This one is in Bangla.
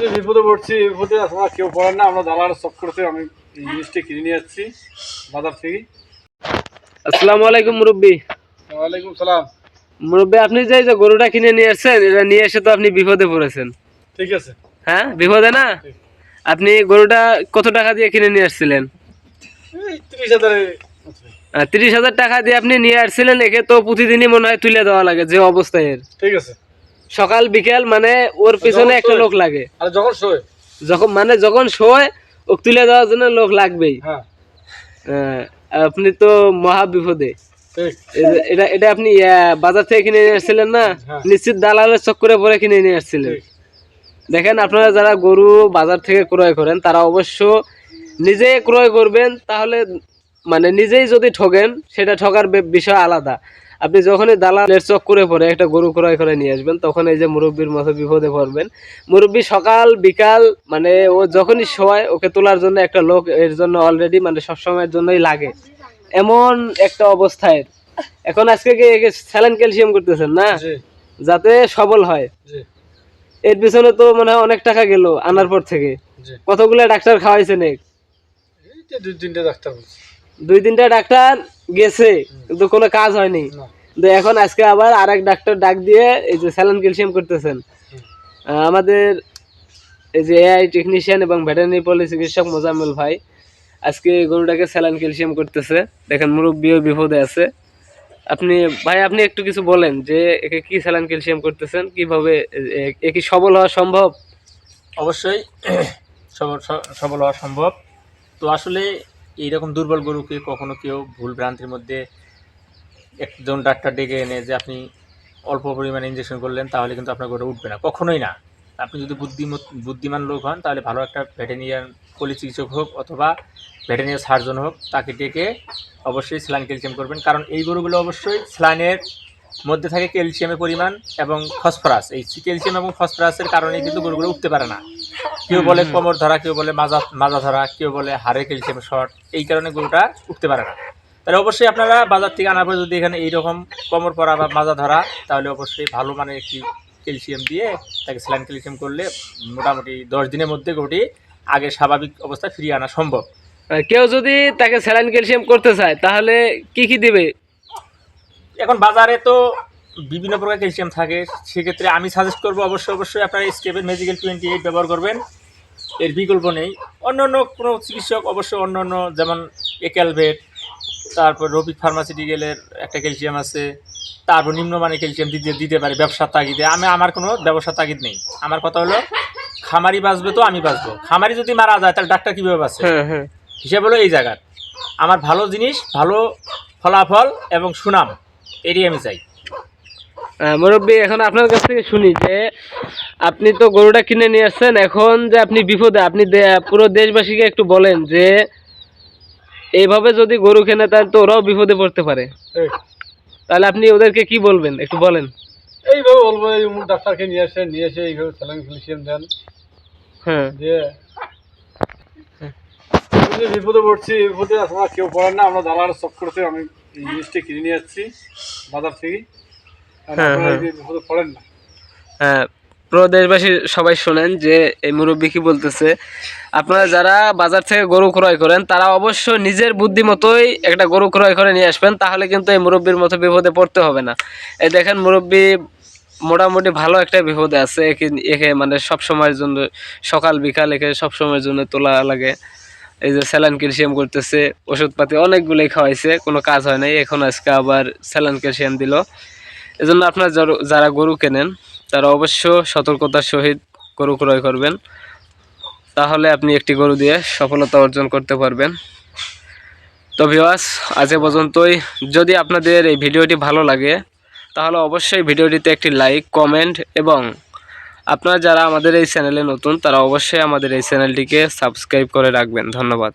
যে বিপদে পড়ছি বিপদে আপনারা কেউ পড়েন না আমরা দালাল সব করতে আমি এই জিনিসটা কিনে নিয়ে যাচ্ছি বাজার থেকে। আসসালামু আলাইকুম মুরব্বী। ওয়ালাইকুম সালাম। মুরব্বী আপনি যে যে গরুটা কিনে নিয়ে আসছেন এটা নিয়ে এসে তো আপনি বিপদে পড়েছেন। ঠিক আছে। হ্যাঁ বিপদে না? আপনি গরুটা কত টাকা দিয়ে কিনে নিয়ে আসছিলেন? তিরিশ হাজার টাকা দিয়ে আপনি নিয়ে আসছিলেন একে তো প্রতিদিনই মনে হয় তুলে দেওয়া লাগে যে অবস্থায় এর। ঠিক আছে। সকাল বিকেল মানে ওর পিছনে একটা লোক লাগে। আর যখন শোয়? যখন মানে যখন শোয় ও তুলে দেওয়ার জন্য লোক লাগবেই। হ্যাঁ। আপনি তো মহা বিপদে। এটা এটা আপনি বাজার থেকে কিনে নিয়ে আসছিলেন না? হ্যাঁ। নিশ্চিত দালালের চক্করে পরে কিনে নিয়ে আসছিলেন। দেখেন আপনারা যারা গরু বাজার থেকে ক্রয় করেন তারা অবশ্য নিজে ক্রয় করবেন তাহলে মানে নিজেই যদি ঠকেন সেটা ঠকার বিষয় আলাদা। আপনি যখনই দালালের চক্করে পরে একটা গরু ক্রয় করে নিয়ে আসবেন তখন এই যে মুরব্বীর মতো বিপদে পড়বেন। মুরব্বী সকাল বিকাল মানে ও যখনই শোয় ওকে তোলার জন্য একটা লোক এর জন্য অলরেডি মানে সবসময়ের জন্যই লাগে। এমন একটা অবস্থায়। এখন আজকে স্যালাইন ক্যালসিয়াম করতেছেন না? যাতে সবল হয়। এর পিছনে তো মনে হয় অনেক টাকা গেল আনার পর থেকে। কতগুলো ডাক্তার খাওয়াইছেন দুই তিনটে ডাক্তার দুই তিনটা ডাক্তার গেছে কিন্তু কোনো কাজ হয়নি। কিন্তু এখন আজকে আবার আরেক ডাক্তার ডাক দিয়ে এই যে স্যালান ক্যালসিয়াম করতেছেন। আমাদের এই যে এআই টেকনিশিয়ান এবং ভেটেরিনারি পলি চিকিৎসক মোজাম্মেল ভাই আজকে গরুটাকে স্যালান ক্যালসিয়াম করতেছে। দেখেন মুরব্বীও বিপদে আছে। আপনি ভাই আপনি একটু কিছু বলেন যে একে কি স্যালান ক্যালসিয়াম করতেছেন? কীভাবে এ কি সবল হওয়া সম্ভব? অবশ্যই সবল হওয়া সম্ভব। তো আসলে এইরকম দুর্বল গরুকে কখনো কেউ ভুল ভ্রান্তির মধ্যে একজন ডাক্তার ডেকে এনে যে আপনি অল্প পরিমাণে ইঞ্জেকশন করলেন, তাহলে কিন্তু আপনার গরু উঠবে না। কখনোই না। আপনি যদি বুদ্ধিমত, বুদ্ধিমান লোক হন, তাহলে ভালো একটা ভেটেরিয়ান পলি চিকিৎসক হোক অথবা ভেটেরিয়ান সার্জন হোক, তাকে ডেকে অবশ্যই স্যালাইন ক্যালসিয়াম করবেন। কারণ এই গরুগুলো অবশ্যই স্যালাইনের মধ্যে থাকে ক্যালসিয়ামের পরিমাণ এবং ফসফরাস। এই ক্যালসিয়াম এবং ফসফরাসের কারণে কিন্তু গরুগুলো উঠতে পারে না। কেউ বলে কোমর ধরা কেউ বলে মাজা মাজা ধরা কেউ বলে হাড়ে ক্যালসিয়াম শর্ট এই কারণে গরুটা উঠতে পারে না। তাহলে অবশ্যই আপনারা বাজার থেকে আনার পর যদি এখানে এইরকম কোমর পরা বা মাজা ধরা তাহলে অবশ্যই ভালো মানের একটি ক্যালসিয়াম দিয়ে তাকে স্যালাইন ক্যালসিয়াম করলে মোটামুটি দশ দিনের মধ্যে গরুটি আগে স্বাভাবিক অবস্থায় ফিরিয়ে আনা সম্ভব। কেউ যদি তাকে স্যালাইন ক্যালসিয়াম করতে চায় তাহলে কি কি দেবে? এখন বাজারে তো বিভিন্ন প্রকার ক্যালসিয়াম থাকে সেক্ষেত্রে আমি সাজেস্ট করব অবশ্যই অবশ্যই আপনারা স্টেপের মেজিক্যাল টোয়েন্টি এইট ব্যবহার করবেন। এর বিকল্প নেই। অন্য অন্য কোনো চিকিৎসক অবশ্য অন্য অন্য যেমন এক্যালভেট তারপর রফিক ফার্মাসিউটিক্যালের একটা ক্যালসিয়াম আছে তারপর নিম্নমানের ক্যালসিয়াম দিতে দিতে পারে ব্যবসার তাগিদে। আমি আমার কোনো ব্যবসার তাগিদ নেই। আমার কথা হলো খামারি বাঁচবে তো আমি বাঁচবো। খামারি যদি মারা যায় তাহলে ডাক্তার কীভাবে বাঁচবে হ্যাঁ হ্যাঁ। হিসাব হলো এই জায়গার। আমার ভালো জিনিস ভালো ফলাফল এবং সুনাম এরই আমি চাই। মুরব্বী এখন আপনার কাছ থেকে শুনি যে আপনি তো গরুটা কিনে নিয়ে আসছেন এখন যে আপনি বিপদে আপনি পুরো দেশবাসীকে একটু বলেন যে এইভাবে যদি গরু কেনে তাহলে তো ওরাও বিপদে পড়তে পারে। তাহলে আপনি ওদেরকে কি বলবেন? একটু বলেন। এইভাবে বলব এই ডাক্তারকে নিয়ে আসে নিয়ে এসে এইভাবে স্যালাইন ক্যালসিয়াম দেন। হ্যাঁ। যে বিপদে পড়ছি বিপদে আপনারা কেউ পড়েন না আমরা দালাল সব করতে আমি এই জিনিসটা কিনে নিয়ে যাচ্ছি বাজার থেকে। হ্যাঁ, হ্যাঁ। বিপদে পড়েন না। হ্যাঁ পুরো দেশবাসী, সবাই শোনেন যে এই মুরব্বী কি বলতেছে, আপনারা যারা বাজার থেকে গরু ক্রয় করেন, তারা অবশ্য নিজের বুদ্ধি মতোই একটা গরু ক্রয় করে নিয়ে আসবেন, তাহলে কিন্তু এই মুরব্বীর মতো বিপদে পড়তে হবে না। এই দেখেন মুরব্বী মোটামুটি ভালো একটা বিপদে আছে, একে একে মানে সব সময়ের জন্য, সকাল, বিকাল একে সব সময়ের জন্য তোলা লাগে। এই যে স্যালান ক্যালসিয়াম করতেছে, ওষুধপাতি অনেকগুলোই খাওয়াইছে, কোনো কাজ হয় নাই, এখন আজকে আবার স্যালাইন ক্যালসিয়াম দিল। এজন্য আপনার যারা গরু কেনেন তারা অবশ্য সতর্কতার সহিত গরু ক্রয় করবেন। তাহলে আপনি একটি গরু দিয়ে সফলতা অর্জন করতে পারবেন। তো ভিওয়াস আজ পর্যন্তই। যদি আপনাদের এই ভিডিওটি ভালো লাগে, তাহলে অবশ্যই ভিডিওটিতে একটি লাইক কমেন্ট এবং আপনারা যারা আমাদের এই চ্যানেলে নতুন, তারা অবশ্যই আমাদের এই চ্যানেলটিকে সাবস্ক্রাইব করে রাখবেন। ধন্যবাদ।